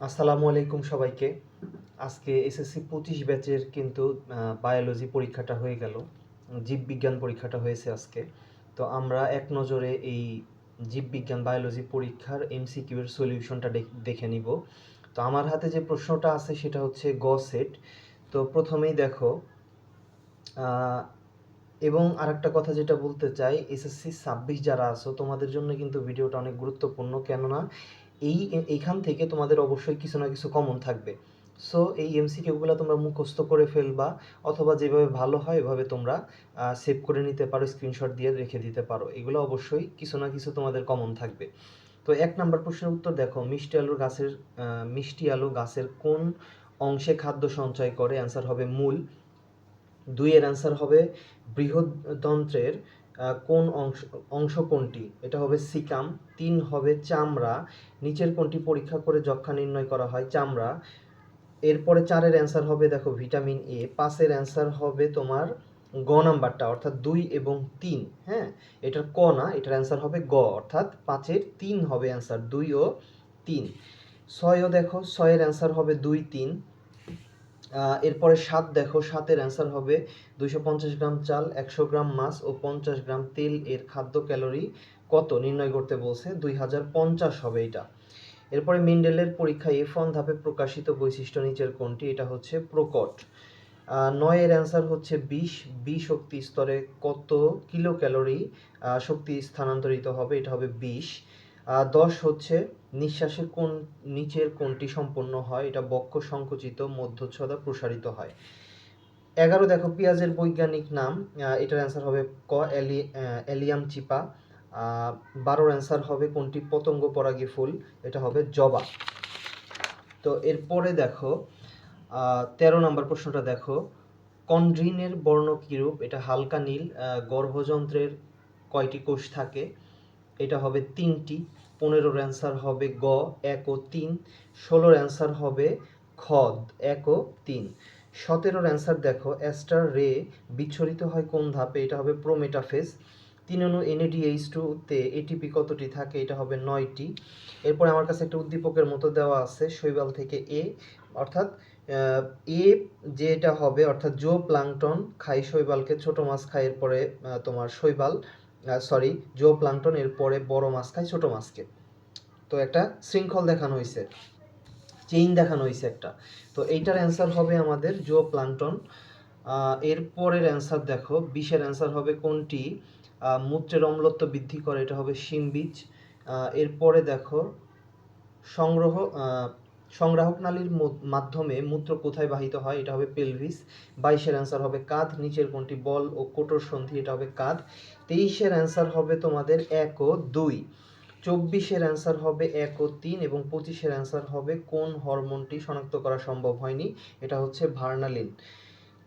আসসালামু আলাইকুম সবাইকে। আজকে এসএসসি পঁচিশ ব্যাচের কিন্তু বায়োলজি পরীক্ষাটা হয়ে গেল। জীববিজ্ঞান পরীক্ষাটা হয়েছে আজকে। তো আমরা এক নজরে এই জীববিজ্ঞান বায়োলজি পরীক্ষার এমসিকিউ এর সলিউশনটা দেখে নিব। তো আমার হাতে যে প্রশ্নটা আছে সেটা হচ্ছে গ সেট তো প্রথমেই দেখো এবং আরেকটা কথা যেটা বলতে চাই এসএসসি ছাব্বিশ যারা আছো, তোমাদের জন্য কিন্তু ভিডিওটা অনেক গুরুত্বপূর্ণ। কেননা এই এইখান থেকে তোমাদের অবশ্যই কিছু না কিছু কমন থাকবে। সো এই এমসিকিউগুলো তোমরা মুখস্থ করে ফেলবা, অথবা যেভাবে ভালো হয় এভাবে তোমরা সেভ করে নিতে পারো স্ক্রিনশট দিয়ে রেখে দিতে পারো। এগুলো অবশ্যই কিছু না কিছু তোমাদের কমন থাকবে। তো এক নাম্বার প্রশ্নের উত্তর দেখো, মিষ্টি আলু গাছের মিষ্টি আলু গাছের কোন অংশে খাদ্য সঞ্চয় করে? অ্যান্সার হবে মূল। দুইয়ের অ্যান্সার হবে বৃহদন্ত্রের কোন অংশ অংশ কোনটি? এটা হবে সিকাম, তিন হবে চামড়া, নিচের কোনটি পরীক্ষা করে যক্ষা নির্ণয় করা হয় চামড়া। এরপরে চারের অ্যান্সার হবে, দেখো, ভিটামিন এ। পাঁচের অ্যান্সার হবে তোমার গ নাম্বারটা, অর্থাৎ দুই এবং তিন হ্যাঁ? এটার ক না, এটার অ্যান্সার হবে গ, অর্থাৎ পাঁচের তিন হবে অ্যান্সার, দুই ও তিন। ছয়ও দেখো, ছয়ের অ্যান্সার হবে দুই, তিন। এরপরে সাত দেখো সাতের অ্যান্সার হবে দুইশো পঞ্চাশ গ্রাম চাল, একশো গ্রাম মাছ ও পঞ্চাশ গ্রাম তেল। এর খাদ্য ক্যালোরি কত? নির্ণয় করতে বলছে দুই হাজার পঞ্চাশ হবে এটা। এরপরে মেন্ডেলের পরীক্ষায় এফ ওয়ান ধাপে প্রকাশিত বৈশিষ্ট্য নিচের কোনটি? এটা হচ্ছে প্রকট। নয়ের অ্যান্সার হচ্ছে বিশ। বি শক্তি স্তরে কত কিলো ক্যালোরি শক্তি স্থানান্তরিত হবে? এটা হবে বিশ। দশ হচ্ছে নিঃশ্বাসের কোন নিচের কোনটি সম্পন্ন হয়? এটা বক্ষ সংকুচিত, মধ্যচ্ছদা প্রসারিত হয়। এগারো, দেখো, পেঁয়াজের বৈজ্ঞানিক নাম এটার অ্যান্সার হবে ক অ্যালি অ্যালিয়াম চিপা। বারোর অ্যান্সার হবে কোনটি? পতঙ্গ পরাগী ফুল, এটা হবে জবা। তো এরপরে দেখো তেরো নম্বর প্রশ্নটা দেখো। কন্ড্রিনের বর্ণ কিরূপ? এটা হালকা নীল গর্ভযন্ত্রের কয়টি কোষ থাকে? এটা হবে তিনটি। পনেরোর অ্যান্সার হবে গ, এক ও তিন। ষোলোর অ্যান্সার হবে খ এক ও তিন। সতেরোর অ্যান্সার দেখো অ্যাস্টার রে বিচ্ছরিত হয় কোন ধাপে? এটা হবে প্রোমেটাফেজ তিন অনু এনএডিএইচ টু তে এটিপি কতটি থাকে? এটা হবে নয়টি। এরপরে আমার কাছে একটা উদ্দীপকের মতো দেওয়া আছে, শৈবাল থেকে এ। অর্থাৎ এ যেটা হবে, অর্থাৎ জো প্লাংটন খাই শৈবালকে, ছোট মাছ খায় এরপরে তোমার শৈবাল। সরি জো প্লাংটন এরপরে বড় মাছ খায় ছোট মাছকে। তো একটা শৃঙ্খল দেখানো হয়েছে চেইন দেখানো হয়েছে একটা। তো এইটার অ্যান্সার হবে আমাদের জো প্লাংটন এর পরের অ্যান্সার দেখো। বিশের অ্যান্সার হবে কোনটি? মূত্রের অম্লত্ব বৃদ্ধি করে, এটা হবে শিম বীজ। এরপরে দেখো, সংগ্রহ সংগ্রাহক নালীর মাধ্যমে মূত্র কোথায় বাহিত হয়, এটা হবে পেলভিস বাইশের অ্যান্সার হবে কাঁধ, নিচের কোনটি বল ও কোটর সন্ধি, এটা হবে কাঁধ। তেইশের অ্যান্সার হবে তোমাদের এক ও দুই। চব্বিশের অ্যান্সার হবে এক ও তিন এবং পঁচিশের অ্যান্সার হবে কোন হরমোনটি শনাক্ত করা সম্ভব হয়নি, এটা হচ্ছে ভার্নালিন।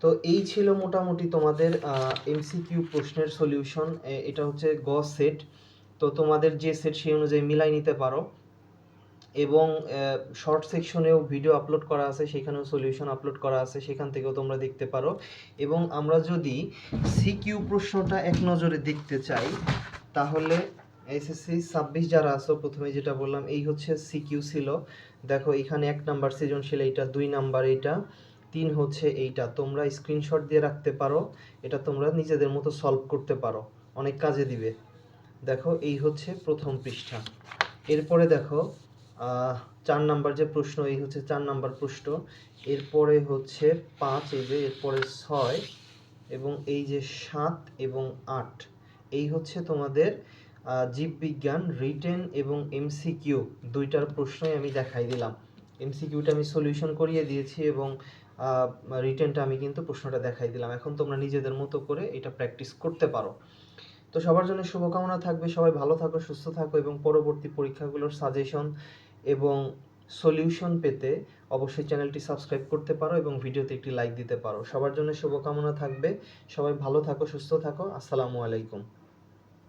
তো এই ছিল মোটামুটি তোমাদের এমসিকিউ প্রশ্নের সলিউশন এটা হচ্ছে গ সেট তো তোমাদের যে সেট সেই অনুযায়ী মিলাই নিতে পারো। এবং শর্ট সেকশনেও ভিডিও আপলোড করা আছে, সেখানেও সলিউশন আপলোড করা আছে, সেখান থেকেও তোমরা দেখতে পারো। এবং আমরা যদি সিকিউ প্রশ্নটা এক নজরে দেখতে চাই, তাহলে এসএসসি ছাব্বিশ যারা আছো, প্রথমে যেটা বললাম, এই হচ্ছে সিকিউ ছিল। দেখো, এখানে এক নাম্বার সৃজনশীল, এইটা দুই নাম্বার, এইটা তিন হচ্ছে এইটা। তোমরা স্ক্রিনশট দিয়ে রাখতে পারো, এটা তোমরা নিজেদের মতো সলভ করতে পারো। অনেক কাজে দিবে। দেখো, এই হচ্ছে প্রথম পৃষ্ঠা। এরপরে দেখো চার নাম্বার যে প্রশ্ন, এই হচ্ছে চার নাম্বার প্রশ্ন। এরপরে হচ্ছে পাঁচ, এই যে এরপরে ছয় এবং এই যে সাত এবং আট। এই হচ্ছে তোমাদের জীববিজ্ঞান, রিটেন এবং এমসিকিউ। দুইটার প্রশ্নই আমি দেখাই দিলাম। এমসিকিউটা আমি সলিউশন করিয়ে দিয়েছি এবং রিটেনটা আমি কিন্তু প্রশ্নটা দেখাই দিলাম। এখন তোমরা নিজেদের মতো করে এটা প্র্যাকটিস করতে পারো। তো সবার জন্য শুভকামনা থাকবে। সবাই ভালো থাকো, সুস্থ থাকো এবং পরবর্তী পরীক্ষাগুলোর সাজেশন এবং সলিউশন পেতে অবশ্যই চ্যানেলটি সাবস্ক্রাইব করতে পারো এবং ভিডিওতে একটি লাইক দিতে পারো। সবার জন্য শুভকামনা থাকবে। সবাই ভালো থাকো, সুস্থ থাকো। আসসালামু আলাইকুম।